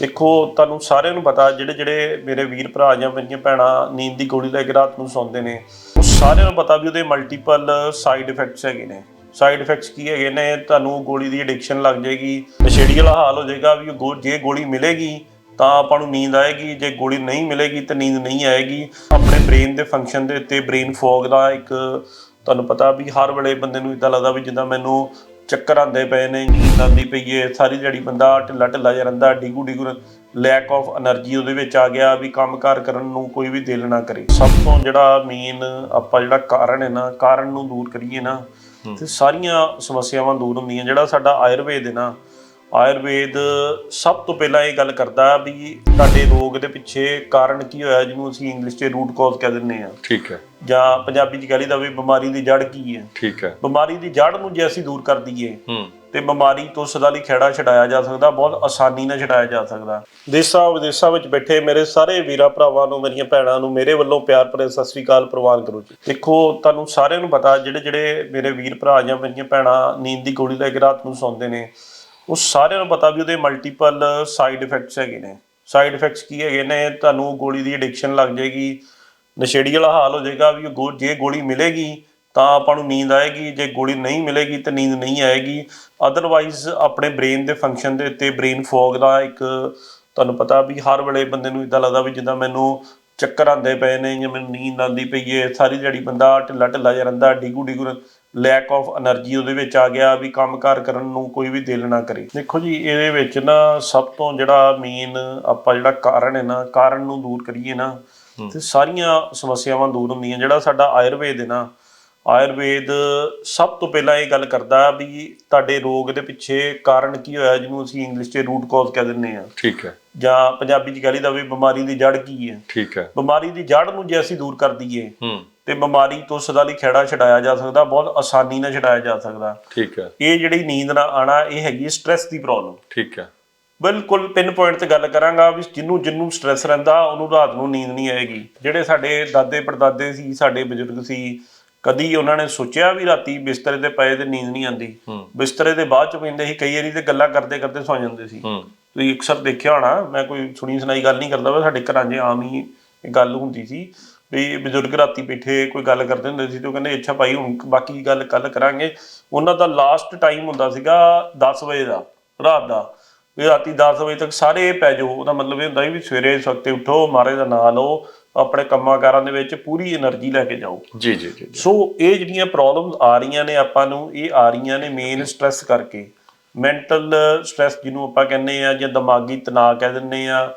ਦੇਖੋ, ਤੁਹਾਨੂੰ ਸਾਰਿਆਂ ਨੂੰ ਪਤਾ, ਜਿਹੜੇ ਜਿਹੜੇ ਮੇਰੇ ਵੀਰ ਭਰਾ ਜਾਂ ਮੇਰੀਆਂ ਭੈਣਾਂ ਨੀਂਦ ਦੀ ਗੋਲੀ ਲੈ ਕੇ ਰਾਤ ਨੂੰ ਸੌਂਦੇ ਨੇ, ਉਹ ਸਾਰਿਆਂ ਨੂੰ ਪਤਾ ਵੀ ਉਹਦੇ ਮਲਟੀਪਲ ਸਾਈਡ ਇਫੈਕਟਸ ਹੈਗੇ ਨੇ। ਸਾਈਡ ਇਫੈਕਟਸ ਕੀ ਹੈਗੇ ਨੇ? ਤੁਹਾਨੂੰ ਗੋਲੀ ਦੀ ਐਡਿਕਸ਼ਨ ਲੱਗ ਜਾਏਗੀ, ਨਸ਼ੇੜੀ ਵਾਲਾ ਹਾਲ ਹੋ ਜਾਏਗਾ ਵੀ ਗੋ- ਜੇ ਗੋਲੀ ਮਿਲੇਗੀ, ਤਾਂ ਆਪਾਂ ਨੂੰ ਨੀਂਦ ਆਏਗੀ, ਜੇ ਗੋਲੀ ਨਹੀਂ ਮਿਲੇਗੀ, ਤਾਂ ਨੀਂਦ ਨਹੀਂ ਆਏਗੀ। ਆਪਣੇ ਬ੍ਰੇਨ ਦੇ ਫੰਕਸ਼ਨ ਦੇ ਉੱਤੇ ਬ੍ਰੇਨ ਫੋਗ ਦਾ ਇੱਕ, ਤੁਹਾਨੂੰ ਪਤਾ ਵੀ ਹਰ ਵੇਲੇ ਬੰਦੇ ਨੂੰ ਇਦਾਂ ਲੱਗਦਾ ਵੀ ਜਿੱਦਾਂ ਮੈਨੂੰ ਚੱਕਰ ਆਂਦੇ ਪਏ ਨੇ ਨੀਂਦ ਆਂਦੀ ਪਈ ਏ ਸਾਰੀ ਜਿਹੜੀ ਬੰਦਾ ਢਿੱਲਾ ਢਿੱਲਾ ਜਿਹਾ ਰਹਿੰਦਾ ਡਿਗੂ ਡਿਗੂ ਲੈਕ ਆਫ એનર્ਜੀ ਉਹਦੇ ਵਿੱਚ ਆ ਗਿਆ ਵੀ ਕੰਮ ਕਾਰ ਕਰਨ ਨੂੰ ਕੋਈ ਵੀ ਦਿਲ ਨਾ ਕਰੇ। ਸਭ ਤੋਂ ਜਿਹੜਾ ਮੇਨ ਆਪਾਂ ਜਿਹੜਾ ਕਾਰਨ ਹੈ ਨਾ ਕਾਰਨ ਨੂੰ ਦੂਰ ਕਰੀਏ ਨਾ ਤੇ ਸਾਰੀਆਂ ਸਮੱਸਿਆਵਾਂ ਦੂਰ ਹੁੰਦੀਆਂ ਜਿਹੜਾ ਸਾਡਾ ਆਯੁਰਵੇਦ ਹੈ ਨਾ ਆਯੁਰਵੇਦ ਸਭ ਤੋਂ ਪਹਿਲਾਂ ਇਹ ਗੱਲ ਕਰਦਾ ਵੀ ਤੁਹਾਡੇ ਰੋਗ ਦੇ ਪਿੱਛੇ ਕਾਰਨ ਕੀ ਹੋਇਆ ਜਿਹਨੂੰ ਅਸੀਂ ਇੰਗਲਿਸ਼ 'ਚ ਰੂਟ ਕਾਜ਼ ਕਹਿ ਦਿੰਦੇ ਆ ਠੀਕ ਹੈ। ਜਾਂ ਪੰਜਾਬੀ 'ਚ ਕਹਿ ਲਈਦਾ ਵੀ ਬਿਮਾਰੀ ਦੀ ਜੜ ਕੀ ਹੈ। ਠੀਕ ਹੈ। ਬਿਮਾਰੀ ਦੀ ਜੜ ਨੂੰ ਜੇ ਅਸੀਂ ਦੂਰ ਕਰ ਦਈਏ ਹੂੰ। ਤੇ ਬਿਮਾਰੀ ਤੋਂ ਸਦਾ ਲਈ ਖੇੜਾ ਛਡਾਇਆ ਜਾ ਸਕਦਾ ਬਹੁਤ ਆਸਾਨੀ ਨਾਲ ਛਡਾਇਆ ਜਾ ਸਕਦਾ। ਦੇਸ਼ਾਂ ਵਿਦੇਸ਼ਾਂ ਵਿੱਚ ਬੈਠੇ ਮੇਰੇ ਸਾਰੇ ਵੀਰਾਂ ਭਰਾਵਾਂ ਨੂੰ ਮੇਰੀਆਂ ਭੈਣਾਂ ਨੂੰ ਮੇਰੇ ਵੱਲੋਂ ਪਿਆਰ ਭਰੇ ਸਤਿ ਸ੍ਰੀ ਅਕਾਲ ਪ੍ਰਵਾਨ ਕਰੋ ਜੀ। ਦੇਖੋ ਤੁਹਾਨੂੰ ਸਾਰਿਆਂ ਨੂੰ ਪਤਾ ਜਿਹੜੇ ਜਿਹੜੇ ਮੇਰੇ ਵੀਰ ਭਰਾ ਜਾਂ ਮੇਰੀਆਂ ਭੈਣਾਂ ਨੀਂਦ ਦੀ ਗੋਲੀ ਲੈ ਕੇ ਰਾਤ ਨੂੰ ਸੌਂਦੇ ਨੇ ਉਹ ਸਾਰਿਆਂ ਨੂੰ ਪਤਾ ਵੀ ਉਹਦੇ ਮਲਟੀਪਲ ਸਾਈਡ ਇਫੈਕਟਸ ਹੈਗੇ ਨੇ। ਸਾਈਡ ਇਫੈਕਟਸ ਕੀ ਹੈਗੇ ਨੇ? ਤੁਹਾਨੂੰ ਗੋਲੀ ਦੀ ਐਡਿਕਸ਼ਨ ਲੱਗ ਜਾਏਗੀ, ਨਸ਼ੇੜੀ ਵਾਲਾ ਹਾਲ ਹੋ ਜਾਏਗਾ ਵੀ ਗੋ- ਜੇ ਗੋਲੀ ਮਿਲੇਗੀ ਤਾਂ ਆਪਾਂ ਨੂੰ ਨੀਂਦ ਆਏਗੀ, ਜੇ ਗੋਲੀ ਨਹੀਂ ਮਿਲੇਗੀ ਤਾਂ ਨੀਂਦ ਨਹੀਂ ਆਏਗੀ। ਅਦਰਵਾਈਜ਼ ਆਪਣੇ ਬ੍ਰੇਨ ਦੇ ਫੰਕਸ਼ਨ ਦੇ ਉੱਤੇ ਬ੍ਰੇਨ ਫੌਗ ਦਾ ਇੱਕ ਤੁਹਾਨੂੰ ਪਤਾ ਵੀ ਹਰ ਵੇਲੇ ਬੰਦੇ ਨੂੰ ਇਦਾਂ ਲੱਗਦਾ ਵੀ ਜਿੱਦਾਂ ਮੈਨੂੰ ਚੱਕਰ ਆਉਂਦੇ ਪਏ ਨੇ ਜਾਂ ਮੈਨੂੰ ਨੀਂਦ ਆਉਂਦੀ ਪਈ ਏ, ਸਾਰੀ ਦਿਹਾੜੀ ਬੰਦਾ ਢਿੱਲਾ ਢਿੱਲਾ ਜਿਹਾ ਰਹਿੰਦਾ ਡਿਗੂ ਡਿਗੂ ਲੈਕ ਆਫ એનર્ਜੀ ਉਹਦੇ ਵਿੱਚ ਆ ਗਿਆ ਵੀ ਕੰਮ ਕਾਰ ਕਰਨ ਨੂੰ ਕੋਈ ਵੀ ਦਿਲ ਨਾ ਕਰੇ। ਦੇਖੋ ਜੀ ਇਹਦੇ ਵਿੱਚ ਨਾ ਸਭ ਤੋਂ ਜਿਹੜਾ ਮੇਨ ਆਪਾਂ ਜਿਹੜਾ ਕਾਰਨ ਹੈ ਨਾ ਕਾਰਨ ਨੂੰ ਦੂਰ ਕਰੀਏ ਨਾ ਤੇ ਸਾਰੀਆਂ ਸਮੱਸਿਆਵਾਂ ਦੂਰ ਹੁੰਦੀਆਂ। ਜਿਹੜਾ ਸਾਡਾ ਆਯੁਰਵੇਦ ਹੈ ਨਾ ਆਯੁਰਵੇਦ ਸਭ ਤੋਂ ਪਹਿਲਾਂ ਇਹ ਗੱਲ ਕਰਦਾ ਵੀ ਤੁਹਾਡੇ ਰੋਗ ਦੇ ਪਿੱਛੇ ਕਾਰਨ ਕੀ ਹੋਇਆ ਜਿਹਨੂੰ ਅਸੀਂ ਇੰਗਲਿਸ਼ 'ਚ ਰੂਟ ਕਾਜ਼ ਕਹਿ ਦਿੰਦੇ ਆ ਠੀਕ ਹੈ। ਜਾਂ ਪੰਜਾਬੀ 'ਚ ਕਹਿ ਲਈਦਾ ਵੀ ਬਿਮਾਰੀ ਦੀ ਜੜ ਕੀ ਹੈ। ਠੀਕ ਹੈ। ਬਿਮਾਰੀ ਦੀ ਜੜ ਨੂੰ ਜੇ ਅਸੀਂ ਦੂਰ ਕਰ ਦਈਏ ਹੂੰ। ਤੇ ਬਿਮਾਰੀ ਤੋਂ ਸਦਾ ਲਈ ਖੇੜਾ ਛਡਾਇਆ ਜਾ ਸਕਦਾ ਬਹੁਤ ਆਸਾਨੀ ਨਾਲ ਛਡਾਇਆ ਜਾ ਸਕਦਾ। ਠੀਕ ਹੈ। ਇਹ ਜਿਹੜੀ ਨੀਂਦ ਨਾ ਆਣਾ ਇਹ ਹੈਗੀ ਸਟ੍ਰੈਸ ਦੀ ਪ੍ਰੋਬਲਮ ਠੀਕ ਹੈ। ਬਿਲਕੁਲ ਪਿਨ ਪੁਆਇੰਟ ਤੇ ਗੱਲ ਕਰਾਂਗਾ ਵੀ ਜਿੰਨੂੰ ਜਿੰਨੂੰ ਸਟ੍ਰੈਸ ਰਹਿੰਦਾ ਉਹਨੂੰ ਰਾਤ ਨੂੰ ਨੀਂਦ ਨਹੀਂ ਆਏਗੀ। ਜਿਹੜੇ ਸਾਡੇ ਦਾਦੇ ਪੜਦਾਦੇ ਸੀ ਸਾਡੇ ਬਜ਼ੁਰਗ ਸੀ ਕਦੀ ਉਹਨਾਂ ਨੇ ਸੋਚਿਆ ਵੀ ਰਾਤੀ ਬਿਸਤਰੇ ਤੇ ਪਏ ਤੇ ਨੀਂਦ ਨਹੀਂ ਆਉਂਦੀ। ਬਿਸਤਰੇ ਦੇ ਬਾਅਦ ਚ ਪੈਂਦੇ ਸੀ ਕਈ ਵਾਰੀ ਤੇ ਗੱਲਾਂ ਕਰਦੇ ਕਰਦੇ ਸੌ ਜਾਂਦੇ ਸੀ। ਤੁਸੀਂ ਅਕਸਰ ਦੇਖਿਆ ਹੋਣਾ ਮੈਂ ਕੋਈ ਸੁਣੀ ਸੁਣਾਈ ਗੱਲ ਨਹੀਂ ਕਰਦਾ ਵਾ ਸਾਡੇ ਘਰਾਂ 'ਚ ਆਮ ਹੀ ਇਹ ਗੱਲ ਹੁੰਦੀ ਸੀ ਵੀ ਬਜ਼ੁਰਗ ਰਾਤੀ ਬੈਠੇ ਕੋਈ ਗੱਲ ਕਰਦੇ ਹੁੰਦੇ ਸੀ ਤੇ ਉਹ ਕਹਿੰਦੇ ਅੱਛਾ ਭਾਈ ਹੁਣ ਬਾਕੀ ਗੱਲ ਕੱਲ ਕਰਾਂਗੇ। ਉਹਨਾਂ ਦਾ ਲਾਸਟ ਟਾਈਮ ਹੁੰਦਾ ਸੀਗਾ 10 ਵਜੇ ਦਾ ਰਾਤ ਦਾ। ਵੀ ਰਾਤੀ 10 ਵਜੇ ਤੱਕ ਸਾਰੇ ਪੈ ਜਾਓ। ਉਹਦਾ ਮਤਲਬ ਇਹ ਹੁੰਦਾ ਵੀ ਸਵੇਰੇ ਸਵਖਤੇ ਉੱਠੋ ਮਹਾਰਾਜ ਦਾ ਨਾਮ ਲਓ। ਆਪਣੇ ਕੰਮਾਂ ਕਾਰਾਂ ਦੇ ਵਿੱਚ ਪੂਰੀ એનર્ਜੀ ਲੈ ਕੇ ਜਾਓ। ਜੀ ਜੀ ਜੀ ਸੋ ਇਹ ਜਿਹੜੀਆਂ ਪ੍ਰੋਬਲਮਸ ਆ ਰਹੀਆਂ ਨੇ ਆਪਾਂ ਨੂੰ ਇਹ ਆ ਰਹੀਆਂ ਨੇ ਮੇਨ ਸਟ्रेस ਕਰਕੇ। ਮੈਂਟਲ ਸਟ्रेस ਜਿਹਨੂੰ ਆਪਾਂ ਕਹਿੰਦੇ ਆ ਜਾਂ ਦਿਮਾਗੀ ਤਣਾਅ ਕਹਿ ਦਿੰਦੇ ਆ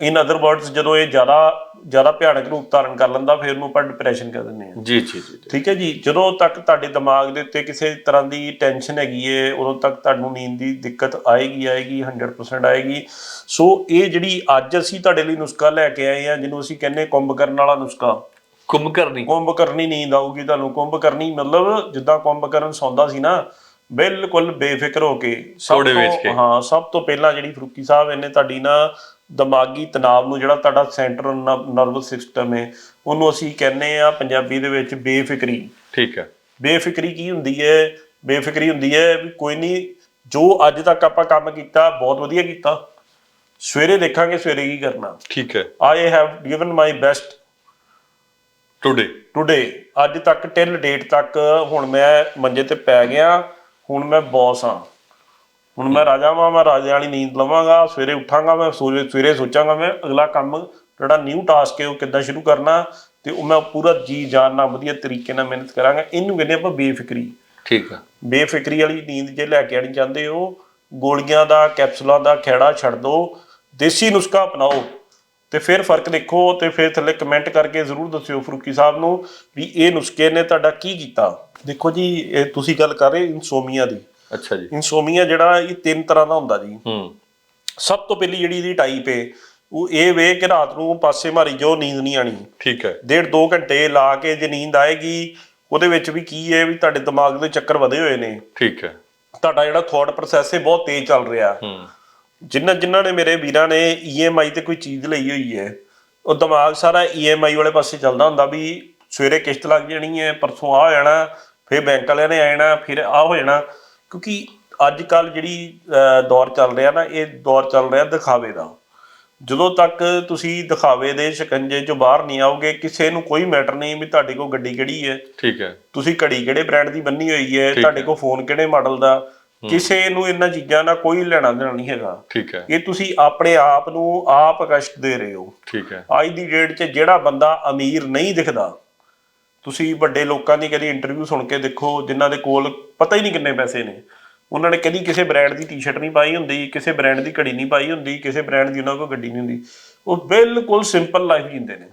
ਇਨ ਅਦਰ ਵਰਡਸ ਜਦੋਂ ਇਹ ਜ਼ਿਆਦਾ ਜ਼ਿਆਦਾ ਭਿਆਨਕ ਰੂਪ ਧਾਰਨ ਕਰ ਲੈਂਦਾ ਫਿਰ ਉਹਨੂੰ ਆਪਾਂ ਡਿਪਰੈਸ਼ਨ ਕਹਿ ਦਿੰਦੇ ਆ ਜੀ ਜੀ ਜੀ। ਠੀਕ ਹੈ ਜੀ? ਜਦੋਂ ਤੱਕ ਤੁਹਾਡੇ ਦਿਮਾਗ ਦੇ ਉੱਤੇ ਕਿਸੇ ਤਰ੍ਹਾਂ ਦੀ ਟੈਨਸ਼ਨ ਹੈਗੀ ਏ ਉਦੋਂ ਤੱਕ ਤੁਹਾਨੂੰ ਨੀਂਦ ਦੀ ਦਿੱਕਤ ਆਏਗੀ ਆਏਗੀ 100% ਆਏਗੀ। ਸੋ ਇਹ ਜਿਹੜੀ ਅੱਜ ਅਸੀਂ ਤੁਹਾਡੇ ਲਈ ਨੁਸਖਾ ਲੈ ਕੇ ਆਏ ਆ ਜਿਹਨੂੰ ਅਸੀਂ ਕਹਿੰਦੇ ਕੁੰਭ ਕਰਨ ਵਾਲਾ ਨੁਸਖਾ। ਕੁੰਭ ਕਰਨੀ। ਕੁੰਭ ਕਰਨੀ ਨੀਂਦ ਆਊਗੀ ਤੁਹਾਨੂੰ। ਕੁੰਭ ਕਰਨੀ ਮਤਲਬ ਜਿੱਦਾਂ ਕੁੰਭ ਕਰਨ ਸੌਂਦਾ ਸੀ ਨਾ ਬਿਲਕੁਲ ਬੇਫਿਕਰ ਹੋ ਕੇ ਸਭ ਤੋਂ। ਹਾਂ ਸਭ ਤੋਂ ਪਹਿਲਾਂ ਜਿਹੜੀ ਫਰੂਕੀ ਸਾਹਿਬ ਇਹਨੇ ਤੁਹਾਡੀ ਨਾ ਦਿਮਾਗੀ ਤਣਾਅ ਨੂੰ ਜਿਹੜਾ ਤੁਹਾਡਾ ਸੈਂਟਰਲ ਨਰਵਸ ਸਿਸਟਮ ਹੈ ਉਹਨੂੰ ਅਸੀਂ ਕਹਿੰਦੇ ਆ ਪੰਜਾਬੀ ਦੇ ਵਿੱਚ ਬੇਫਿਕਰੀ। ਠੀਕ ਹੈ। ਬੇਫਿਕਰੀ ਕੀ ਹੁੰਦੀ ਹੈ? ਬੇਫਿਕਰੀ ਹੁੰਦੀ ਹੈ ਵੀ ਕੋਈ ਨਹੀਂ ਜੋ ਅੱਜ ਤੱਕ ਆਪਾਂ ਕੰਮ ਕੀਤਾ ਬਹੁਤ ਵਧੀਆ ਕੀਤਾ। ਸਵੇਰੇ ਦੇਖਾਂਗੇ ਸਵੇਰੇ ਕੀ ਕਰਨਾ। ਠੀਕ ਹੈ। I have given my best today today ਅੱਜ ਤੱਕ ਟਿਲ ਡੇਟ ਤੱਕ ਹੁਣ ਮੈਂ ਮੰਜੇ ਤੇ ਪੈ ਗਿਆ ਹੁਣ ਮੈਂ ਬੌਸ ਹਾਂ। ਹੁਣ ਮੈਂ ਰਾਜਾ ਵਾਂ ਮੈਂ ਰਾਜੇ ਵਾਲੀ ਨੀਂਦ ਲਵਾਂਗਾ ਸਵੇਰੇ ਉੱਠਾਂਗਾ ਮੈਂ ਸਵੇਰੇ ਸਵੇਰੇ ਸੋਚਾਂਗਾ ਮੈਂ ਅਗਲਾ ਕੰਮ ਜਿਹੜਾ ਨਿਊ ਟਾਸਕ ਹੈ ਉਹ ਕਿੱਦਾਂ ਸ਼ੁਰੂ ਕਰਨਾ ਤੇ ਉਹ ਮੈਂ ਪੂਰਾ ਜੀ ਜਾਨ ਨਾਲ ਵਧੀਆ ਤਰੀਕੇ ਨਾਲ ਮਿਹਨਤ ਕਰਾਂਗਾ। ਇਹਨੂੰ ਕਹਿੰਦੇ ਆਪਾਂ ਬੇਫਿਕਰੀ। ਠੀਕ ਹੈ ਬੇਫਿਕਰੀ ਵਾਲੀ ਨੀਂਦ ਜੇ ਲੈ ਕੇ ਆਣੀ ਚਾਹੁੰਦੇ ਹੋ ਗੋਲੀਆਂ ਦਾ ਕੈਪਸੂਲਾਂ ਦਾ ਖਹਿੜਾ ਛੱਡ ਦਿਓ ਦੇਸੀ ਨੁਸਖਾ ਅਪਣਾਓ ਤੇ ਫਿਰ ਫ਼ਰਕ ਦੇਖੋ ਤੇ ਫਿਰ ਥੱਲੇ ਕਮੈਂਟ ਕਰਕੇ ਜ਼ਰੂਰ ਦੱਸਿਓ ਫਰੂਕੀ ਸਾਹਿਬ ਨੂੰ ਵੀ ਇਹ ਨੁਸਖੇ ਨੇ ਤੁਹਾਡਾ ਕੀ ਕੀਤਾ। ਦੇਖੋ ਜੀ ਇਹ ਤੁਸੀਂ ਗੱਲ ਕਰ ਰਹੇ ਇਨਸੋਮੀਆ ਦੀ। ਅੱਛਾ ਜੀ। ਇਨਸੋਮੀਆ ਜਿਹੜਾ ਇਹ ਤਿੰਨ ਤਰ੍ਹਾਂ ਦਾ ਹੁੰਦਾ ਜੀ। ਹੂੰ। ਸਭ ਤੋਂ ਪਹਿਲੀ ਜਿਹੜੀ ਇਹਦੀ ਟਾਈਪ ਹੈ ਉਹ ਇਹ ਵੇ ਕਿ ਰਾਤ ਨੂੰ ਪਾਸੇ ਮਾਰੀ ਜੋ ਨੀਂਦ ਨਹੀਂ ਆਣੀ। ਠੀਕ ਹੈ। ਡੇਢ ਦੋ ਘੰਟੇ ਲਾ ਕੇ ਜੇ ਨੀਂਦ ਆਏਗੀ ਉਹਦੇ ਵਿੱਚ ਵੀ ਕੀ ਹੈ ਵੀ ਤੁਹਾਡੇ ਦਿਮਾਗ ਦੇ ਚੱਕਰ ਵਧੇ ਹੋਏ ਨੇ। ਠੀਕ ਹੈ। ਤੁਹਾਡਾ ਜਿਹੜਾ ਥਾਟ ਪ੍ਰੋਸੈਸ ਹੈ ਬਹੁਤ ਤੇਜ਼ ਚੱਲ ਰਿਹਾ। ਹੂੰ। ਜਿਨ੍ਹਾਂ ਜਿਨ੍ਹਾਂ ਨੇ ਮੇਰੇ ਵੀਰਾਂ ਨੇ EMI ਤੇ ਕੋਈ ਚੀਜ਼ ਲਈ ਹੋਈ ਹੈ ਉਹ ਦਿਮਾਗ ਸਾਰਾ EMI ਵਾਲੇ ਪਾਸੇ ਚੱਲਦਾ ਹੁੰਦਾ ਵੀ ਸਵੇਰੇ ਕਿਸ਼ਤ ਲੱਗ ਜਾਣੀ ਹੈ ਪਰਸੋਂ ਆ ਜਾਣਾ ਫਿਰ ਬੈਂਕ ਵਾਲਿਆਂ ਨੇ ਆ ਜਾਣਾ ਫਿਰ ਆ ਹੋ ਜਾਣਾ। ਕਿਉਂਕਿ ਅੱਜ ਕੱਲ ਜਿਹੜੀ ਦੌਰ ਚੱਲ ਰਿਹਾ ਨਾ ਇਹ ਦੌਰ ਚੱਲ ਰਿਹਾ ਦਿਖਾਵੇ ਦਾ। ਜਦੋਂ ਤੱਕ ਤੁਸੀਂ ਦਿਖਾਵੇ ਦੇ ਸ਼ਿਕੰਜੇ ਚੋਂ ਬਾਹਰ ਨਹੀਂ ਆਓਗੇ ਕਿਸੇ ਨੂੰ ਕੋਈ ਮੈਟਰ ਨਹੀਂ ਵੀ ਤੁਹਾਡੇ ਕੋਲ ਗੱਡੀ ਕਿਹੜੀ ਹੈ। ਠੀਕ ਹੈ। ਤੁਸੀਂ ਘੜੀ ਕਿਹੜੇ ਬ੍ਰਾਂਡ ਦੀ ਬੰਨੀ ਹੋਈ ਹੈ ਤੁਹਾਡੇ। ਕੋਲ ਫੋਨ ਕਿਹੜੇ ਮਾਡਲ ਦਾ ਕਿਸੇ ਨੂੰ ਇਹਨਾਂ ਚੀਜ਼ਾਂ ਦਾ ਕੋਈ ਲੈਣਾ ਦੇਣਾ ਨਹੀਂ ਹੈਗਾ। ਠੀਕ ਹੈ। ਇਹ ਤੁਸੀਂ ਆਪਣੇ ਆਪ ਨੂੰ ਆਪ ਕਸ਼ਟ ਦੇ ਰਹੇ ਹੋ। ਠੀਕ ਹੈ। ਅੱਜ ਦੀ ਡੇਟ 'ਚ ਜਿਹੜਾ ਬੰਦਾ ਅਮੀਰ ਨਹੀਂ ਦਿਖਦਾ ਤੁਸੀਂ ਵੱਡੇ ਲੋਕਾਂ ਦੀ ਕਦੀ ਇੰਟਰਵਿਊ ਸੁਣ ਕੇ ਦੇਖੋ ਜਿਨ੍ਹਾਂ ਦੇ ਕੋਲ ਪਤਾ ਹੀ ਨਹੀਂ ਕਿੰਨੇ ਪੈਸੇ ਨੇ। ਉਹਨਾਂ ਨੇ ਕਦੀ ਕਿਸੇ ਬ੍ਰਾਂਡ ਦੀ ਟੀ-ਸ਼ਰਟ ਨਹੀਂ ਪਾਈ ਹੁੰਦੀ ਕਿਸੇ ਬ੍ਰਾਂਡ ਦੀ ਘੜੀ ਨਹੀਂ ਪਾਈ ਹੁੰਦੀ ਕਿਸੇ ਬ੍ਰਾਂਡ ਦੀ ਉਹਨਾਂ ਕੋਲ ਗੱਡੀ ਨਹੀਂ ਹੁੰਦੀ। ਉਹ ਬਿਲਕੁਲ ਸਿੰਪਲ ਲਾਈਫ ਜੀਂਦੇ ਨੇ।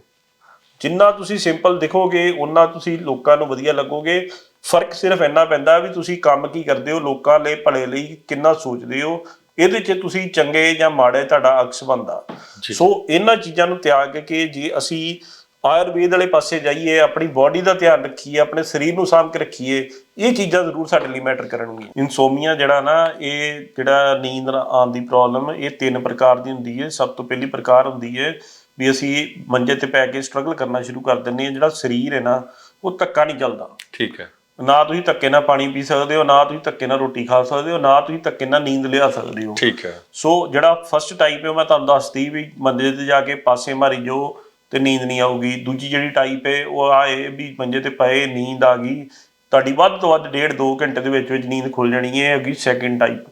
ਜਿੰਨਾ ਤੁਸੀਂ ਸਿੰਪਲ ਦਿਖੋਗੇ ਉਹਨਾਂ ਤੁਸੀਂ ਲੋਕਾਂ ਨੂੰ ਵਧੀਆ ਲੱਗੋਗੇ। ਫ਼ਰਕ ਸਿਰਫ ਇੰਨਾ ਪੈਂਦਾ ਵੀ ਤੁਸੀਂ ਕੰਮ ਕੀ ਕਰਦੇ ਹੋ ਲੋਕਾਂ ਲਈ ਭਲੇ ਲਈ ਕਿੰਨਾ ਸੋਚਦੇ ਹੋ। ਇਹਦੇ 'ਚ ਤੁਸੀਂ ਚੰਗੇ ਜਾਂ ਮਾੜੇ ਤੁਹਾਡਾ ਅਕਸ ਬਣਦਾ। ਜੀ। ਸੋ ਇਹਨਾਂ ਚੀਜ਼ਾਂ ਨੂੰ ਤਿਆਗ ਕੇ ਜੇ ਅਸੀਂ ਆਯੁਰਵੇਦ ਵਾਲੇ ਪਾਸੇ ਜਾਈਏ ਆਪਣੀ ਬਾਡੀ ਦਾ ਧਿਆਨ ਰੱਖੀਏ ਆਪਣੇ ਸਰੀਰ ਨੂੰ ਸਾਂਭ ਕੇ ਰੱਖੀਏ ਇਹ ਚੀਜ਼ਾਂ ਜ਼ਰੂਰ ਸਾਡੇ ਲਈ ਮੈਟਰ ਕਰਨਗੀਆਂ। ਇਨਸੋਮੀਆ ਜਿਹੜਾ ਨਾ ਇਹ ਜਿਹੜਾ ਨੀਂਦ ਨਾ ਆਉਣ ਦੀ ਪ੍ਰੋਬਲਮ ਇਹ ਤਿੰਨ ਪ੍ਰਕਾਰ ਦੀ ਹੁੰਦੀ ਹੈ। ਸਭ ਤੋਂ ਪਹਿਲੀ ਪ੍ਰਕਾਰ ਹੁੰਦੀ ਹੈ ਵੀ ਅਸੀਂ ਮੰਜੇ ਤੇ ਪੈ ਕੇ ਸਟਰਗਲ ਕਰਨਾ ਸ਼ੁਰੂ ਕਰ ਦਿੰਦੇ ਹਾਂ। ਜਿਹੜਾ ਸਰੀਰ ਹੈ ਨਾ ਉਹ ਧੱਕਾ ਨਹੀਂ ਚੱਲਦਾ। ਠੀਕ ਹੈ। ਨਾ ਤੁਸੀਂ ਧੱਕੇ ਨਾਲ ਪਾਣੀ ਪੀ ਸਕਦੇ ਹੋ ਨਾ ਤੁਸੀਂ ਧੱਕੇ ਨਾਲ ਰੋਟੀ ਖਾ ਸਕਦੇ ਹੋ ਨਾ ਤੁਸੀਂ ਧੱਕੇ ਨਾਲ ਨੀਂਦ ਲਿਆ ਸਕਦੇ ਹੋ। ਠੀਕ ਹੈ। ਸੋ ਜਿਹੜਾ ਫਸਟ ਟਾਈਪ ਹੈ ਉਹ ਮੈਂ ਤੁਹਾਨੂੰ ਦੱਸਤੀ ਵੀ ਮੰਜੇ ਤੇ ਜਾ ਕੇ ਪਾਸੇ ਮਾਰੀ ਜੋ ਤੇ ਨੀਂਦ ਨਹੀਂ ਆਊਗੀ। ਦੂਜੀ ਜਿਹੜੀ ਟਾਈਪ ਹੈ ਉਹ ਆਏ ਵੀ ਮੰਜੇ ਤੇ ਪਏ ਨੀਂਦ ਆ ਗਈ। ਤੁਹਾਡੀ ਵੱਧ ਤੋਂ ਵੱਧ ਡੇਢ 2 ਘੰਟੇ ਦੇ ਵਿੱਚ ਵਿੱਚ ਨੀਂਦ ਖੁੱਲ ਜਾਣੀ ਹੈ ਹੈਗੀ ਸੈਕਿੰਡ ਟਾਈਪ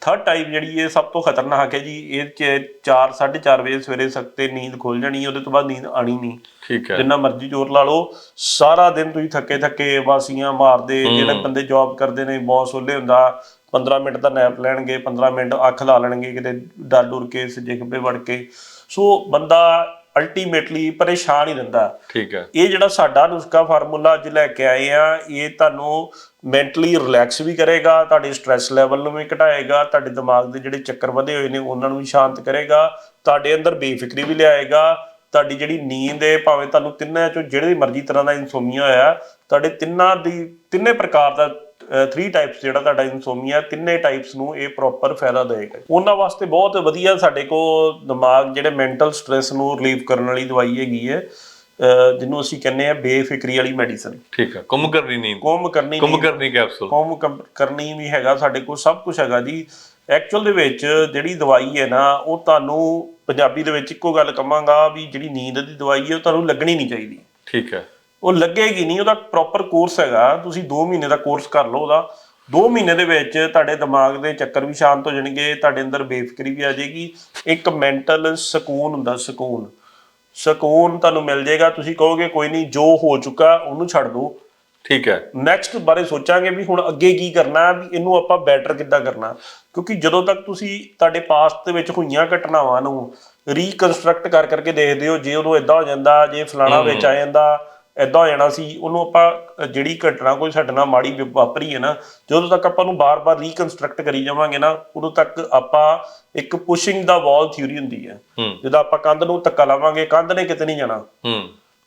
ਥਰਡ ਟਾਈਪ ਜਿਹੜੀ ਹੈ ਸਭ ਤੋਂ ਖਤਰਨਾਕ ਹੈ ਜੀ ਇਹ ਚ 4 4:30 ਵਜੇ ਸਵੇਰੇ ਸਕਤੇ ਨੀਂਦ ਖੁੱਲ ਜਾਣੀ ਹੈ ਉਹਦੇ ਤੋਂ ਬਾਅਦ ਨੀਂਦ ਆਣੀ ਨਹੀਂ। ਠੀਕ ਹੈ। ਜਿੰਨਾ ਮਰਜ਼ੀ ਜ਼ੋਰ ਲਾ ਲਓ ਸਾਰਾ ਦਿਨ ਤੁਸੀਂ ਥੱਕੇ ਥੱਕੇ ਵਾਸੀਆਂ ਮਾਰਦੇ ਜਿਹੜੇ ਬੰਦੇ ਜੌਬ ਕਰਦੇ ਨੇ ਬੌਸ ਉਹਲੇ ਹੁੰਦਾ। 15 ਮਿੰਟ ਦਾ ਨੈਪ ਲੈਣਗੇ 15 ਮਿੰਟ ਅੱਖ ਲਾ ਲੈਣਗੇ ਕਿਤੇ ਡਰ ਡੁਰ ਕੇ ਸੱਜੇ ਖੱਬੇ ਵੜ ਕੇ। ਸੋ ਬੰਦਾ ਅਲਟੀਮੇਟਲੀ ਪਰੇਸ਼ਾਨ ਹੀ ਰਹਿੰਦਾ। ਠੀਕ ਹੈ। ਇਹ ਜਿਹੜਾ ਸਾਡਾ ਨੁਸਖਾ ਫਾਰਮੂਲਾ ਅੱਜ ਲੈ ਕੇ ਆਏ ਆ ਇਹ ਤੁਹਾਨੂੰ ਮੈਂਟਲੀ ਰਿਲੈਕਸ ਵੀ ਕਰੇਗਾ ਤੁਹਾਡੇ ਸਟ੍ਰੈਸ ਲੈਵਲ ਨੂੰ ਵੀ ਘਟਾਏਗਾ ਤੁਹਾਡੇ ਦਿਮਾਗ ਦੇ ਜਿਹੜੇ ਚੱਕਰ ਵਧੇ ਹੋਏ ਨੇ ਉਹਨਾਂ ਨੂੰ ਵੀ ਸ਼ਾਂਤ ਕਰੇਗਾ ਤੁਹਾਡੇ ਅੰਦਰ ਬੇਫਿਕਰੀ ਵੀ ਲਿਆਏਗਾ ਤੁਹਾਡੀ ਜਿਹੜੀ ਨੀਂਦ ਹੈ ਭਾਵੇਂ ਤੁਹਾਨੂੰ ਤਿੰਨਾਂ ਚੋਂ ਜਿਹੜੇ ਮਰਜ਼ੀ ਤਰ੍ਹਾਂ ਦਾ ਇਨਸੋਮੀਆ ਹੋਇਆ ਤੁਹਾਡੇ ਤਿੰਨਾਂ ਦੀ ਤਿੰਨੇ ਪ੍ਰਕਾਰ ਦਾ 3 ਟਾਈਪਸ ਜਿਹੜਾ ਤੁਹਾਡਾ ਇਨਸੋਮੀਆ ਤਿੰਨੇ ਟਾਈਪਸ ਨੂੰ ਇਹ ਪ੍ਰੋਪਰ ਫਾਇਦਾ ਦੇਗਾ ਉਹਨਾਂ ਵਾਸਤੇ ਬਹੁਤ ਵਧੀਆ ਸਾਡੇ ਕੋਲ ਦਿਮਾਗ ਜਿਹੜੇ ਮੈਂਟਲ ਸਟ੍ਰੈਸ ਨੂੰ ਰਿਲੀਵ ਕਰਨ ਵਾਲੀ ਦਵਾਈ ਹੈਗੀ ਹੈ ਜਿਹਨੂੰ ਅਸੀਂ ਕਹਿੰਦੇ ਆ ਬੇਫਿਕਰੀ ਵਾਲੀ ਮੈਡੀਸਨ ਠੀਕ ਹੈ ਕੁੰਮ ਕਰਨੀ ਨੀਂਦ। ਕੋਮ ਕਰਨੀ ਕੁੰਮ ਨਹੀਂ ਕਰਨੀ ਕੈਪਸੂਲ ਕੋਮ ਕੰ- ਕਰਨੀ ਵੀ ਹੈਗਾ ਸਾਡੇ ਕੋਲ ਸਭ ਕੁਝ ਹੈਗਾ ਜੀ। ਐਕਚੁਅਲ ਦੇ ਵਿੱਚ ਜਿਹੜੀ ਦਵਾਈ ਹੈ ਨਾ ਉਹ ਤੁਹਾਨੂੰ ਪੰਜਾਬੀ ਦੇ ਵਿੱਚ ਇੱਕੋ ਗੱਲ ਕਵਾਂਗਾ ਵੀ ਜਿਹੜੀ ਨੀਂਦ ਦੀ ਦਵਾਈ ਹੈ ਉਹ ਤੁਹਾਨੂੰ ਲੱਗਣੀ ਨਹੀਂ ਚਾਹੀਦੀ। ਠੀਕ ਹੈ। ਉਹ ਲੱਗੇਗੀ ਨਹੀਂ ਉਹਦਾ ਪ੍ਰੋਪਰ ਕੋਰਸ ਹੈਗਾ। ਤੁਸੀਂ 2 ਮਹੀਨੇ ਦਾ ਕੋਰਸ ਕਰ ਲਓ ਉਹਦਾ। 2 ਮਹੀਨੇ ਦੇ ਵਿੱਚ ਤੁਹਾਡੇ ਦਿਮਾਗ ਦੇ ਚੱਕਰ ਵੀ ਸ਼ਾਂਤ ਹੋ ਜਾਣਗੇ ਤੁਹਾਡੇ ਅੰਦਰ ਬੇਫਿਕਰੀ ਵੀ ਆ ਜਾਏਗੀ। ਇੱਕ ਮੈਂਟਲ ਸਕੂਨ ਹੁੰਦਾ ਸਕੂਨ। ਸਕੂਨ ਤੁਹਾਨੂੰ ਮਿਲ ਜਾਏਗਾ। ਤੁਸੀਂ ਕਹੋਗੇ ਕੋਈ ਨਹੀਂ ਜੋ ਹੋ ਚੁੱਕਾ ਉਹਨੂੰ ਛੱਡ ਦਿਓ ਠੀਕ ਹੈ। ਨੈਕਸਟ ਬਾਰੇ ਸੋਚਾਂਗੇ ਵੀ ਹੁਣ ਅੱਗੇ ਕੀ ਕਰਨਾ ਵੀ ਇਹਨੂੰ ਆਪਾਂ ਬੈਟਰ ਕਿੱਦਾਂ ਕਰਨਾ। ਕਿਉਂਕਿ ਜਦੋਂ ਤੱਕ ਤੁਸੀਂ ਤੁਹਾਡੇ ਪਾਸਟ ਦੇ ਵਿੱਚ ਹੋਈਆਂ ਘਟਨਾਵਾਂ ਨੂੰ ਰੀਕਨਸਟਰਕਟ ਕਰ ਕਰਕੇ ਦੇਖਦੇ ਹੋ ਜੇ ਉਦੋਂ ਇਦਾਂ ਹੋ ਜਾਂਦਾ ਜੇ ਫਲਾਣਾ ਵਿੱਚ ਆ ਜਾਂਦਾ ਇਦਾਂ ਹੋ ਜਾਣਾ ਸੀ ਉਹਨੂੰ ਆਪਾਂ ਜਿਹੜੀ ਘਟਨਾ ਕੋਈ ਸਾਡੇ ਨਾਲ ਮਾੜੀ ਵਾਪਰੀ ਹੈ ਨਾ ਜਦੋਂ ਤੱਕ ਆਪਾਂ ਨੂੰ ਬਾਰ-ਬਾਰ ਰੀਕਨਸਟਰਕਟ ਕਰੀ ਜਾਵਾਂਗੇ ਨਾ ਉਦੋਂ ਤੱਕ ਆਪਾਂ ਇੱਕ ਪੁਸ਼ਿੰਗ ਦਾ ਵਾਲ ਥਿਊਰੀ ਹੁੰਦੀ ਹੈ। ਜਦੋਂ ਆਪਾਂ ਕੰਧ ਨੂੰ ਧੱਕਾ ਲਾਵਾਂਗੇ ਕੰਧ ਨੇ ਕਿਤੇ ਨਹੀਂ ਜਾਣਾ।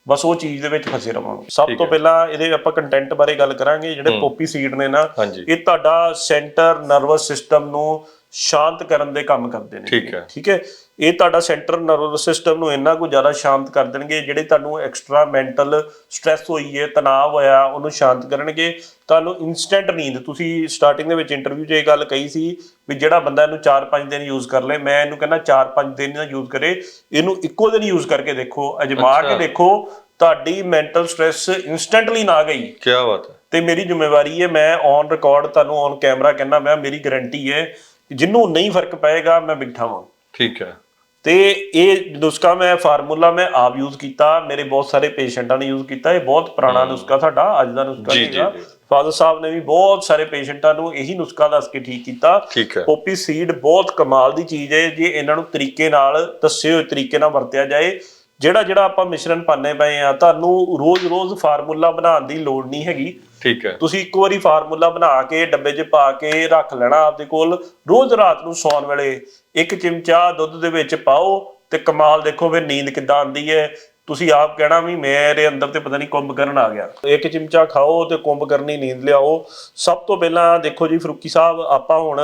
ਬਸ ਉਹ ਚੀਜ਼ ਦੇ ਵਿੱਚ ਫਸੇ ਰਵਾਂਗੇ। ਸਭ ਤੋਂ ਪਹਿਲਾਂ ਇਹਦੇ ਆਪਾਂ ਕੰਟੈਂਟ ਬਾਰੇ ਗੱਲ ਕਰਾਂਗੇ ਜਿਹੜੇ ਪੋਪੀ ਸੀਡ ਨੇ ਨਾ ਇਹ ਤੁਹਾਡਾ ਸੈਂਟਰ ਨਰਵਸ ਸਿਸਟਮ ਨੂੰ ਸ਼ਾਂਤ ਕਰਨ ਦੇ ਕੰਮ ਕਰਦੇ ਨੇ। ਠੀਕ ਹੈ। ਠੀਕ ਹੈ? ਇਹ ਤੁਹਾਡਾ ਸੈਂਟਰ ਨਰਵਸ ਸਿਸਟਮ ਨੂੰ ਇੰਨਾ ਕੁ ਜ਼ਿਆਦਾ ਸ਼ਾਂਤ ਕਰ ਦੇਣਗੇ ਜਿਹੜੇ ਤੁਹਾਨੂੰ ਐਕਸਟਰਾ ਮੈਂਟਲ ਸਟ੍ਰੈਸ ਹੋਈ ਹੈ ਤਣਾਅ ਹੋਇਆ ਉਹਨੂੰ ਸ਼ਾਂਤ ਕਰਨਗੇ। ਤੁਹਾਨੂੰ ਇਨਸਟੈਂਟ ਨੀਂਦ ਤੁਸੀਂ ਸਟਾਰਟਿੰਗ ਦੇ ਵਿੱਚ ਇੰਟਰਵਿਊ 'ਚ ਇਹ ਗੱਲ ਕਹੀ ਸੀ ਵੀ ਜਿਹੜਾ ਬੰਦਾ ਇਹਨੂੰ 4-5 ਦਿਨ ਯੂਜ਼ ਕਰ ਲੇ ਮੈਂ ਇਹਨੂੰ ਕਹਿੰਦਾ 4-5 ਦਿਨ ਨਾ ਯੂਜ਼ ਕਰੇ ਇਹਨੂੰ ਇੱਕੋ ਦਿਨ ਯੂਜ਼ ਕਰਕੇ ਦੇਖੋ ਅਜਮਾ ਕੇ ਦੇਖੋ ਤੁਹਾਡੀ ਮੈਂਟਲ ਸਟ੍ਰੈਸ ਇਨਸਟੈਂਟਲੀ ਨਾ ਗਈ। ਕੀ ਬਾਤ ਹੈ। ਤੇ ਮੇਰੀ ਜ਼ਿੰਮੇਵਾਰੀ ਹੈ ਮੈਂ ਔਨ ਰਿਕਾਰਡ ਤੁਹਾਨੂੰ ਔਨ ਕੈਮਰਾ ਕਹਿੰਦਾ ਮੈਂ ਮੇਰੀ ਗਾਰੰਟੀ ਹੈ ਕਿ ਜਿਹਨੂੰ ਨਹੀਂ ਫ਼ਰਕ ਪਏਗਾ ਮੈਂ ਬਿਠਾ ਵਾਂ। ਠੀਕ ਹੈ। ਤੇ ਇਹ ਨੁਸਖਾ ਮੈਂ ਫਾਰਮੂਲਾ ਮੈਂ ਆਪ ਯੂਜ਼ ਕੀਤਾ ਮੇਰੇ ਬਹੁਤ ਸਾਰੇ ਪੇਸ਼ੈਂਟਾਂ ਨੇ ਯੂਜ਼ ਕੀਤਾ ਇਹ ਬਹੁਤ ਪੁਰਾਣਾ ਨੁਸਖਾ ਸਾਡਾ ਅੱਜ ਦਾ ਨੁਸਖਾ ਨਹੀਂ ਜੀ। ਫਾਦਰ ਸਾਹਿਬ ਨੇ ਵੀ ਬਹੁਤ ਸਾਰੇ ਪੇਸ਼ੈਂਟਾਂ ਨੂੰ ਇਹੀ ਨੁਸਖਾ ਦੱਸ ਕੇ ਠੀਕ ਕੀਤਾ। ਹੈ। ਪੋਪੀ ਸੀਡ ਬਹੁਤ ਕਮਾਲ ਦੀ ਚੀਜ਼ ਹੈ ਜੇ ਇਹਨਾਂ ਨੂੰ ਤਰੀਕੇ ਨਾਲ ਦੱਸੇ ਹੋਏ ਤਰੀਕੇ ਨਾਲ ਵਰਤਿਆ ਜਾਏ ਜਿਹੜਾ ਜਿਹੜਾ ਆਪਾਂ ਮਿਸ਼ਰਣ ਪਾਣੇ ਪਏ ਆ ਤੁਹਾਨੂੰ ਰੋਜ਼-ਰੋਜ਼ ਫਾਰਮੂਲਾ ਬਣਾਉਣ ਦੀ ਲੋੜ ਨਹੀਂ ਹੈਗੀ। ਠੀਕ ਹੈ। ਤੁਸੀਂ ਇੱਕ ਵਾਰੀ ਫਾਰਮੂਲਾ ਬਣਾ ਕੇ ਡੱਬੇ 'ਚ ਪਾ ਕੇ ਰੱਖ ਲੈਣਾ ਆਪਦੇ ਕੋਲ ਰੋਜ਼ ਰਾਤ ਨੂੰ ਸੌਣ ਵੇਲੇ। ਇੱਕ ਚਮਚਾ ਦੁੱਧ ਦੇ ਵਿੱਚ ਪਾਓ ਤੇ ਕਮਾਲ ਦੇਖੋ ਫਿਰ ਨੀਂਦ ਕਿੱਦਾਂ ਆਉਂਦੀ ਹੈ। ਤੁਸੀਂ ਆਪ ਕਹਿਣਾ ਵੀ ਮੇਰੇ ਅੰਦਰ ਤੇ ਪਤਾ ਨਹੀਂ ਕੁੰਭ ਕਰਨ ਆ ਗਿਆ। ਇੱਕ ਚਮਚਾ ਖਾਓ ਤੇ ਕੁੰਭ ਕਰਨੀ ਨੀਂਦ ਲਿਆਓ। ਸਭ ਤੋਂ ਪਹਿਲਾਂ ਦੇਖੋ ਜੀ ਫਰੂਕੀ ਸਾਹਿਬ ਆਪਾਂ ਹੁਣ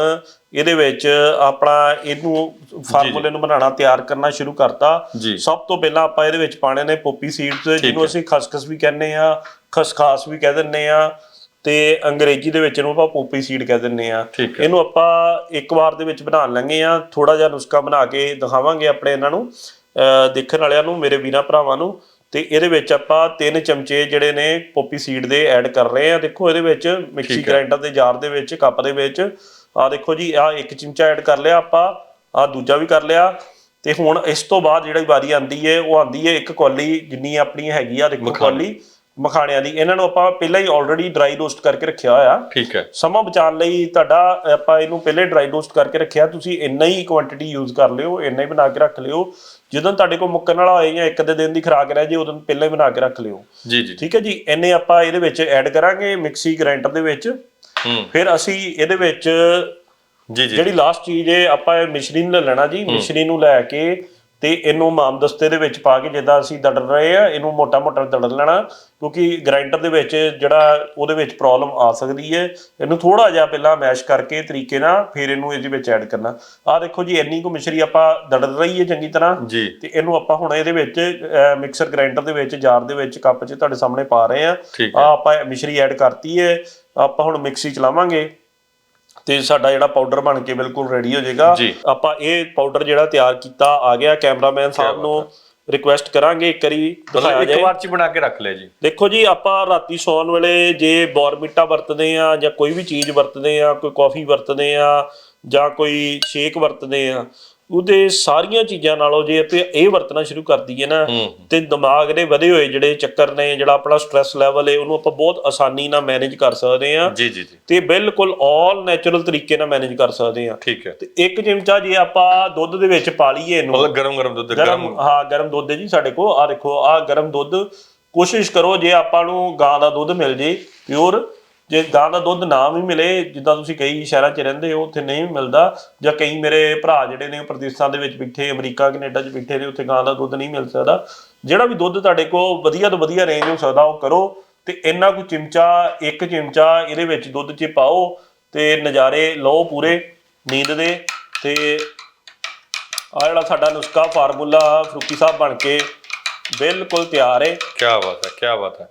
ਇਹਦੇ ਵਿੱਚ ਆਪਣਾ ਇਹਨੂੰ ਫਾਰਮੂਲੇ ਨੂੰ ਬਣਾਉਣਾ ਤਿਆਰ ਕਰਨਾ ਸ਼ੁਰੂ ਕਰਤਾ। ਸਭ ਤੋਂ ਪਹਿਲਾਂ ਆਪਾਂ ਇਹਦੇ ਵਿੱਚ ਪਾਣੇ ਨੇ ਪੋਪੀ ਸੀਡਸ ਜਿਹਨੂੰ। ਅਸੀਂ ਖਸਖਸ ਵੀ ਕਹਿੰਦੇ ਆ ਖਸਖਾਸ ਵੀ ਕਹਿ ਦਿੰਦੇ ਆ ਤੇ ਅੰਗਰੇਜ਼ੀ ਦੇ ਵਿੱਚ ਇਹਨੂੰ ਆਪਾਂ ਪੋਪੀ ਸੀਡ ਕਹਿ ਦਿੰਨੇ ਆ ਇਹਨੂੰ ਆਪਾਂ ਇੱਕ ਵਾਰ ਦੇ ਵਿੱਚ ਬਣਾਉਣ ਲੱਗੇ ਆ ਥੋੜਾ ਜਿਹਾ ਨੁਸਖਾ ਬਣਾ ਕੇ ਦਿਖਾਵਾਂਗੇ ਆਪਣੇ ਇਹਨਾਂ ਨੂੰ ਦੇਖਣ ਵਾਲਿਆਂ ਨੂੰ ਮੇਰੇ ਵੀਰਾਂ ਭਰਾਵਾਂ ਨੂੰ। ਤੇ ਇਹਦੇ ਵਿੱਚ ਆਪਾਂ ਤਿੰਨ ਚਮਚੇ ਜਿਹੜੇ ਨੇ ਪੋਪੀ ਸੀਡ ਦੇ ਐਡ ਕਰ ਰਹੇ ਆ ਦੇਖੋ ਇਹਦੇ ਵਿੱਚ ਮਿਕਸੀ ਗ੍ਰਾਈਂਡਰ ਦੇ ਜਾਰ ਦੇ ਵਿੱਚ ਕੱਪ ਦੇ ਵਿੱਚ ਆ ਦੇਖੋ ਜੀ ਆ ਇੱਕ ਚਮਚਾ ਐਡ ਕਰ ਲਿਆ ਆਪਾਂ ਆ ਦੂਜਾ ਵੀ ਕਰ ਲਿਆ। ਤੇ ਹੁਣ ਇਸ ਤੋਂ ਬਾਅਦ ਜਿਹੜੀ ਵਾਰੀ ਆਂਦੀ ਹੈ ਉਹ ਆਂਦੀ ਹੈ ਇੱਕ ਕੌਲੀ ਜਿੰਨੀ ਆਪਣੀ ਹੈਗੀ ਆ ਦੇਖੋ ਕੌਲੀ। ਮਖਾਣਿਆਂ ਦੀ। ਇਹਨਾਂ ਨੂੰ ਆਪਾਂ ਪਹਿਲਾਂ ਹੀ ਆਲਰੇਡੀ ਡਰਾਈ ਰੋਸਟ ਕਰਕੇ ਰੱਖਿਆ ਹੋਇਆ। ਠੀਕ ਹੈ। ਸਮਾਂ ਬਚਾਉਣ ਲਈ ਤੁਹਾਡਾ ਆਪਾਂ ਇਹਨੂੰ ਪਹਿਲੇ ਡਰਾਈ ਰੋਸਟ ਕਰਕੇ ਰੱਖਿਆ। ਤੁਸੀਂ ਇੰਨਾ ਹੀ ਕੁਆਂਟੀਟੀ ਯੂਜ਼ ਕਰ ਲਿਓ ਇੰਨਾ ਹੀ ਬਣਾ ਕੇ ਰੱਖ ਲਿਓ। ਜਦੋਂ ਤੁਹਾਡੇ ਕੋਲ ਮੁੱਕਣ ਵਾਲਾ ਹੋਏ ਜਾਂ ਇੱਕ ਦੇ ਦਿਨ ਦੀ ਖਰਾਕ ਰਹਿ ਜੇ ਉਦੋਂ ਪਹਿਲਾਂ ਹੀ ਬਣਾ ਕੇ ਰੱਖ ਲਿਓ। ਜੀ ਜੀ। ਠੀਕ ਹੈ ਜੀ? ਇੰਨੇ ਆਪਾਂ ਇਹਦੇ ਵਿੱਚ ਐਡ ਕਰਾਂਗੇ ਮਿਕਸੀ ਗ੍ਰਾਈਂਡਰ ਦੇ ਵਿੱਚ। ਹੂੰ। ਫਿਰ ਅਸੀਂ ਇਹਦੇ ਵਿੱਚ ਜੀ ਜੀ ਜਿਹੜੀ ਲਾਸਟ ਚੀਜ਼ ਹੈ ਆਪਾਂ ਇਹ ਮਿਸ਼ਰੀ ਨੂੰ ਲੈ ਲੈਣਾ ਜੀ। ਮਿਸ਼ਰੀ ਨੂੰ ਲੈ ਕੇ ਤੇ ਇਹਨੂੰ ਮਾਮਦਸਤੇ ਦੇ ਵਿੱਚ ਪਾ ਕੇ ਜਿੱਦਾਂ ਅਸੀਂ ਦੜ ਰਹੇ ਆ ਇਹਨੂੰ ਮੋਟਾ ਮੋਟਾ ਦੜ ਲੈਣਾ ਕਿਉਂਕਿ ਗ੍ਰਾਈਂਡਰ ਦੇ ਵਿੱਚ ਜਿਹੜਾ ਉਹਦੇ ਵਿੱਚ ਪ੍ਰੋਬਲਮ ਆ ਸਕਦੀ ਹੈ। ਇਹਨੂੰ ਥੋੜਾ ਜਿਹਾ ਪਹਿਲਾਂ ਮੈਸ਼ ਕਰਕੇ ਤਰੀਕੇ ਨਾਲ ਫਿਰ ਇਹਨੂੰ ਇਹਦੇ ਵਿੱਚ ਐਡ ਕਰਨਾ। ਆਹ ਦੇਖੋ ਜੀ ਇੰਨੀ ਕੁ ਮਿਸ਼ਰੀ ਆਪਾਂ ਦੜ ਰਹੀ ਹੈ ਚੰਗੀ ਤਰ੍ਹਾਂ। ਤੇ ਇਹਨੂੰ ਆਪਾਂ ਹੁਣ ਇਹਦੇ ਵਿੱਚ ਮਿਕਸਰ ਗ੍ਰਾਈਂਡਰ ਦੇ ਵਿੱਚ ਜਾਰ ਦੇ ਵਿੱਚ ਕੱਪ 'ਚ ਤੁਹਾਡੇ ਸਾਹਮਣੇ ਪਾ ਰਹੇ ਆ। ਠੀਕ ਆ ਆਪਾਂ ਮਿਸ਼ਰੀ ਐਡ ਕਰਤੀ ਹੈ। ਆਪਾਂ ਹੁਣ ਮਿਕਸੀ ਚਲਾਵਾਂਗੇ। ਤੇ ਸਾਡਾ ਜਿਹੜਾ ਪਾਊਡਰ ਬਣ ਕੇ ਬਿਲਕੁਲ ਰੈਡੀ ਹੋ ਜਾਏਗਾ। ਆਪਾਂ ਇਹ ਪਾਊਡਰ ਜਿਹੜਾ ਤਿਆਰ ਕੀਤਾ ਆ ਗਿਆ ਕੈਮਰਾਮੈਨ ਸਾਹਿਬ ਨੂੰ ਰਿਕੁਐਸਟ ਕਰਾਂਗੇ ਇੱਕ ਵਾਰੀ ਦਿਖਾਇਆ ਮਤਲਬ ਇੱਕ ਜਾਏ। ਵਾਰ ਚ ਬਣਾ ਕੇ ਰੱਖ ਲਿਆ ਜੀ। ਦੇਖੋ ਜੀ ਆਪਾਂ ਰਾਤੀ ਸੌਣ ਵੇਲੇ ਜੇ ਬੋਰਮੀਟਾ ਵਰਤਦੇ ਆ ਜਾਂ ਕੋਈ ਵੀ ਚੀਜ਼ ਵਰਤਦੇ ਆ ਕੋਈ ਕਾਫੀ ਵਰਤਦੇ ਆ ਜਾਂ ਕੋਈ ਸ਼ੇਕ ਵਰਤਦੇ ਆ ਉਹਦੇ ਸਾਰੀਆਂ ਚੀਜ਼ਾਂ ਨਾਲੋਂ ਜੇ ਆਪਾਂ ਇਹ ਵਰਤਣਾ ਸ਼ੁਰੂ ਕਰ ਦਈਏ ਨਾ ਤੇ ਦਿਮਾਗ ਦੇ ਵਧੇ ਹੋਏ ਜਿਹੜੇ ਚੱਕਰ ਨੇ ਜਿਹੜਾ ਆਪਣਾ ਸਟ੍ਰੈਸ ਲੈਵਲ ਹੈ ਉਹਨੂੰ ਆਪਾਂ ਬਹੁਤ ਆਸਾਨੀ ਨਾਲ ਮੈਨੇਜ ਕਰ ਸਕਦੇ ਆ ਜੀ ਜੀ ਤੇ ਬਿਲਕੁਲ ਆਲ ਨੈਚੁਰਲ ਤਰੀਕੇ ਨਾਲ ਮੈਨੇਜ ਕਰ ਸਕਦੇ ਆ ਠੀਕ ਹੈ। ਤੇ ਇੱਕ ਚਮਚਾ ਜੇ ਆਪਾਂ ਦੁੱਧ ਦੇ ਵਿੱਚ ਪਾ ਲਈਏ ਇਹਨੂੰ। ਮਤਲਬ ਗਰਮ ਗਰਮ ਦੁੱਧ ਗਰਮ। ਹਾਂ ਗਰਮ ਦੁੱਧ ਹੈ ਜੀ ਸਾਡੇ ਕੋਲ। ਆ ਦੇਖੋ ਆ ਗਰਮ ਦੁੱਧ। ਕੋਸ਼ਿਸ਼ ਕਰੋ ਜੇ ਆਪਾਂ ਨੂੰ ਗਾਂ ਦਾ ਦੁੱਧ ਮਿਲ ਜੇ ਪਿਓਰ ਜੇ ਗਾਂ ਦਾ ਦੁੱਧ ਨਾ ਵੀ ਮਿਲੇ, ਜਿੱਦਾਂ ਤੁਸੀਂ ਕਈ ਸ਼ਹਿਰਾਂ 'ਚ ਰਹਿੰਦੇ ਹੋ, ਉੱਥੇ ਨਹੀਂ ਮਿਲਦਾ, ਜਾਂ ਕਈ ਮੇਰੇ ਭਰਾ ਜਿਹੜੇ ਨੇ ਉਹ ਪ੍ਰਦੇਸ਼ਾਂ ਦੇ ਵਿੱਚ ਬੈਠੇ, ਅਮਰੀਕਾ, ਕੈਨੇਡਾ 'ਚ ਬੈਠੇ ਨੇ, ਉੱਥੇ ਗਾਂ ਦਾ ਦੁੱਧ ਨਹੀਂ ਮਿਲ ਸਕਦਾ। ਜਿਹੜਾ ਵੀ ਦੁੱਧ ਤੁਹਾਡੇ ਕੋਲ ਵਧੀਆ ਤੋਂ ਵਧੀਆ ਰੇਂਜ ਹੋ ਸਕਦਾ, ਉਹ ਕਰੋ ਤੇ ਇੰਨਾ ਕੁ ਚਿਮਚਾ, ਇੱਕ ਚਿਮਚਾ ਇਹਦੇ ਵਿੱਚ ਦੁੱਧ 'ਚ ਪਾਓ ਤੇ ਨਜ਼ਾਰੇ ਲਓ ਪੂਰੇ, ਨੀਂਦ ਦੇ ਤੇ ਆ ਜਿਹੜਾ ਸਾਡਾ ਨੁਸਖਾ ਫਾਰਮੂਲਾ ਫਰੂਕੀ ਸਾਹਿਬ ਬਣ ਕੇ ਬਿਲਕੁਲ ਤਿਆਰ ਹੈ। ਕੀ ਬਾਤ ਹੈ ਕੀ ਬਾਤ ਹੈ।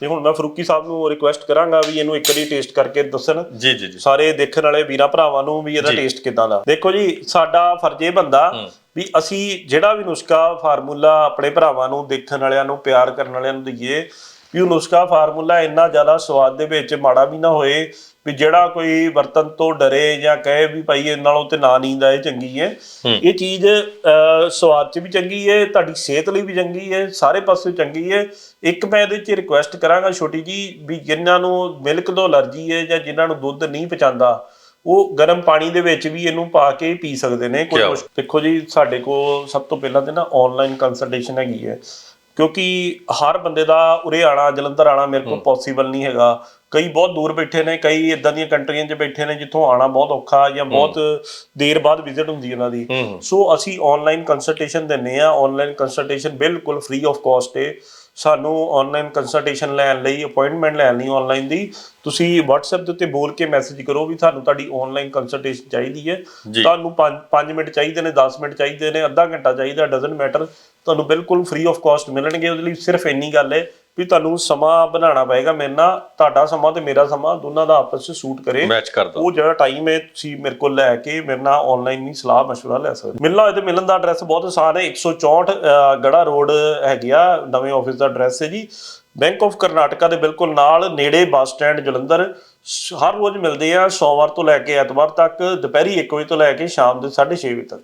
ਤੇ ਹੁਣ ਮੈਂ ਫਰੂਕੀ ਸਾਹਿਬ ਨੂੰ ਰਿਕੁਐਸਟ ਕਰਾਂਗਾ ਵੀ ਇਹਨੂੰ ਇੱਕ ਵਾਰੀ ਟੇਸਟ ਕਰਕੇ ਦੱਸਣ। ਜੀ ਜੀ ਜੀ। ਸਾਰੇ ਦੇਖਣ ਵਾਲੇ ਵੀਰਾਂ ਭਰਾਵਾਂ ਨੂੰ ਵੀ ਇਹਦਾ ਟੇਸਟ ਕਿਦਾਂ ਦਾ। ਦੇਖੋ ਜੀ ਸਾਡਾ ਫਰਜ਼ ਇਹ ਬੰਦਾ ਵੀ ਅਸੀਂ ਜਿਹੜਾ ਵੀ ਨੁਸਖਾ ਫਾਰਮੂਲਾ ਆਪਣੇ ਭਰਾਵਾਂ ਨੂੰ ਦੇਖਣ ਵਾਲਿਆਂ ਨੂੰ ਪਿਆਰ ਕਰਨ ਵਾਲਿਆਂ ਨੂੰ ਦਈਏ ਵੀ ਉਹ ਨੁਸਖਾ ਫਾਰਮੂਲਾ ਇੰਨਾ ਜ਼ਿਆਦਾ ਸਵਾਦ ਦੇ ਵਿੱਚ ਮਾੜਾ ਵੀ ਨਾ ਹੋਏ ਵੀ ਜਿਹੜਾ ਕੋਈ ਵਰਤਨ ਤੋਂ ਡਰੇ ਜਾਂ ਕਹੇ ਵੀ ਭਾਈ ਇਹ ਨਾਲੋਂ ਤੇ ਨਾ ਨੀਂਦ ਆਏ ਚੰਗੀ ਹੈ। ਇਹ ਚੀਜ਼ ਸਵਾਦ 'ਚ ਵੀ ਚੰਗੀ ਹੈ ਤੁਹਾਡੀ ਸਿਹਤ ਲਈ ਵੀ ਚੰਗੀ ਹੈ ਸਾਰੇ ਪਾਸੇ ਚੰਗੀ ਹੈ ਇੱਕ ਮੈਂ ਇਹਦੇ 'ਚ ਰਿਕੁਐਸਟ ਕਰਾਂਗਾ ਛੋਟੀ ਜੀ ਵੀ ਜਿਨ੍ਹਾਂ ਨੂੰ ਮਿਲਕ ਤੋਂ ਅਲਰਜੀ ਹੈ ਜਾਂ ਜਿਨ੍ਹਾਂ ਨੂੰ ਦੁੱਧ ਨਹੀਂ ਪਚਾਂਦਾ ਉਹ ਗਰਮ ਪਾਣੀ ਦੇ ਵਿੱਚ ਵੀ ਇਹਨੂੰ ਪਾ ਕੇ ਪੀ ਸਕਦੇ ਨੇ। ਕੋਈ ਦੇਖੋ ਜੀ ਸਾਡੇ ਕੋਲ ਸਭ ਤੋਂ ਪਹਿਲਾਂ ਤੇ ਨਾ ਆਨਲਾਈਨ ਕੰਸਲਟੇਸ਼ਨ ਹੈਗੀ ਹੈ ਕਿਉਂਕਿ ਹਰ ਬੰਦੇ ਦਾ ਉਰੇ ਆਣਾ ਜਲੰਧਰ ਆਣਾ ਮੇਰੇ ਕੋਲ ਪੋਸੀਬਲ ਨਹੀਂ ਹੈਗਾ। ਕਈ ਬਹੁਤ ਦੂਰ ਬੈਠੇ ਨੇ ਕਈ ਇਦਾਂ ਦੀਆਂ ਕੰਟਰੀਆਂ 'ਚ ਬੈਠੇ ਨੇ ਜਿੱਥੋਂ ਆਣਾ ਬਹੁਤ ਔਖਾ ਜਾਂ ਬਹੁਤ ਦੇਰ ਬਾਅਦ ਵਿਜ਼ਿਟ ਹੁੰਦੀ ਹੈ ਉਹਨਾਂ ਦੀ। ਸੋ ਅਸੀਂ ਆਨਲਾਈਨ ਕੰਸਲਟੇਸ਼ਨ ਦਿੰਨੇ ਆ ਆਨਲਾਈਨ ਕੰਸਲਟੇਸ਼ਨ ਬਿਲਕੁਲ ਫ੍ਰੀ ਆਫ ਕਾਸਟ ਹੈ ਸਾਨੂੰ ਆਨਲਾਈਨ ਕੰਸਲਟੇਸ਼ਨ ਲੈਣ ਲਈ ਅਪਾਇੰਟਮੈਂਟ ਲੈਣ ਲਈ ਆਨਲਾਈਨ ਦੀ ਤੁਸੀਂ WhatsApp ਦੇ ਉੱਤੇ ਬੋਲ ਕੇ ਮੈਸੇਜ ਕਰੋ ਵੀ ਤੁਹਾਨੂੰ ਤੁਹਾਡੀ ਆਨਲਾਈਨ ਕੰਸਲਟੇਸ਼ਨ ਚਾਹੀਦੀ ਹੈ। ਤੁਹਾਨੂੰ 5 ਮਿੰਟ ਚਾਹੀਦੇ ਨੇ 10 ਮਿੰਟ ਚਾਹੀਦੇ ਨੇ ਅੱਧਾ ਘੰਟਾ ਚਾਹੀਦਾ ਡਸਨਟ ਮੈਟਰ ਤੁਹਾਨੂੰ ਬਿਲਕੁਲ ਫ੍ਰੀ ਆਫ ਕਾਸਟ ਮਿਲਣਗੇ ਉਹਦੇ ਲਈ ਸਿਰਫ ਇੰਨੀ ਗੱਲ ਹੈ ਵੀ ਤੁਹਾਨੂੰ ਸਮਾਂ ਬਣਾਉਣਾ ਪਏਗਾ ਮੇਰੇ ਨਾਲ ਤੁਹਾਡਾ ਸਮਾਂ ਤੇ ਮੇਰਾ ਸਮਾਂ ਦੋਨਾਂ ਦਾ ਆਪਸ ਵਿੱਚ ਸੂਟ ਕਰੇ ਮੈਚ ਕਰ ਦੋ ਉਹ ਜਿਹੜਾ ਟਾਈਮ ਹੈ ਤੁਸੀਂ ਮੇਰੇ ਕੋਲ ਲੈ ਕੇ ਮੇਰੇ ਨਾਲ ਆਨਲਾਈਨ ਵੀ ਸਲਾਹ مشورہ ਲੈ ਸਕਦੇ ਹੋ। ਮਿਲਣਾ ਹੋਏ ਤੇ ਮਿਲਣ ਦਾ ਐਡਰੈਸ ਬਹੁਤ ਆਸਾਨ ਹੈ 164 ਅਹ, ਗੜਾ ਰੋਡ ਹੈਗੀ ਆ ਨਵੇਂ ਆਫਿਸ ਦਾ ਐਡਰੈਸ ਹੈ ਜੀ ਬੈਂਕ ਆਫ ਕਰਨਾਟਕਾ ਦੇ ਬਿਲਕੁਲ ਨਾਲ ਨੇੜੇ ਬੱਸ ਸਟੈਂਡ ਜਲੰਧਰ ਸ- ਹਰ ਰੋਜ਼ ਮਿਲਦੇ ਆ ਸੋਮਵਾਰ ਤੋਂ ਲੈ ਕੇ ਐਤਵਾਰ ਤੱਕ ਦੁਪਹਿਰੀ 1 ਵਜੇ ਤੋਂ ਲੈ ਕੇ ਸ਼ਾਮ ਦੇ 6:30 ਵਜੇ ਤੱਕ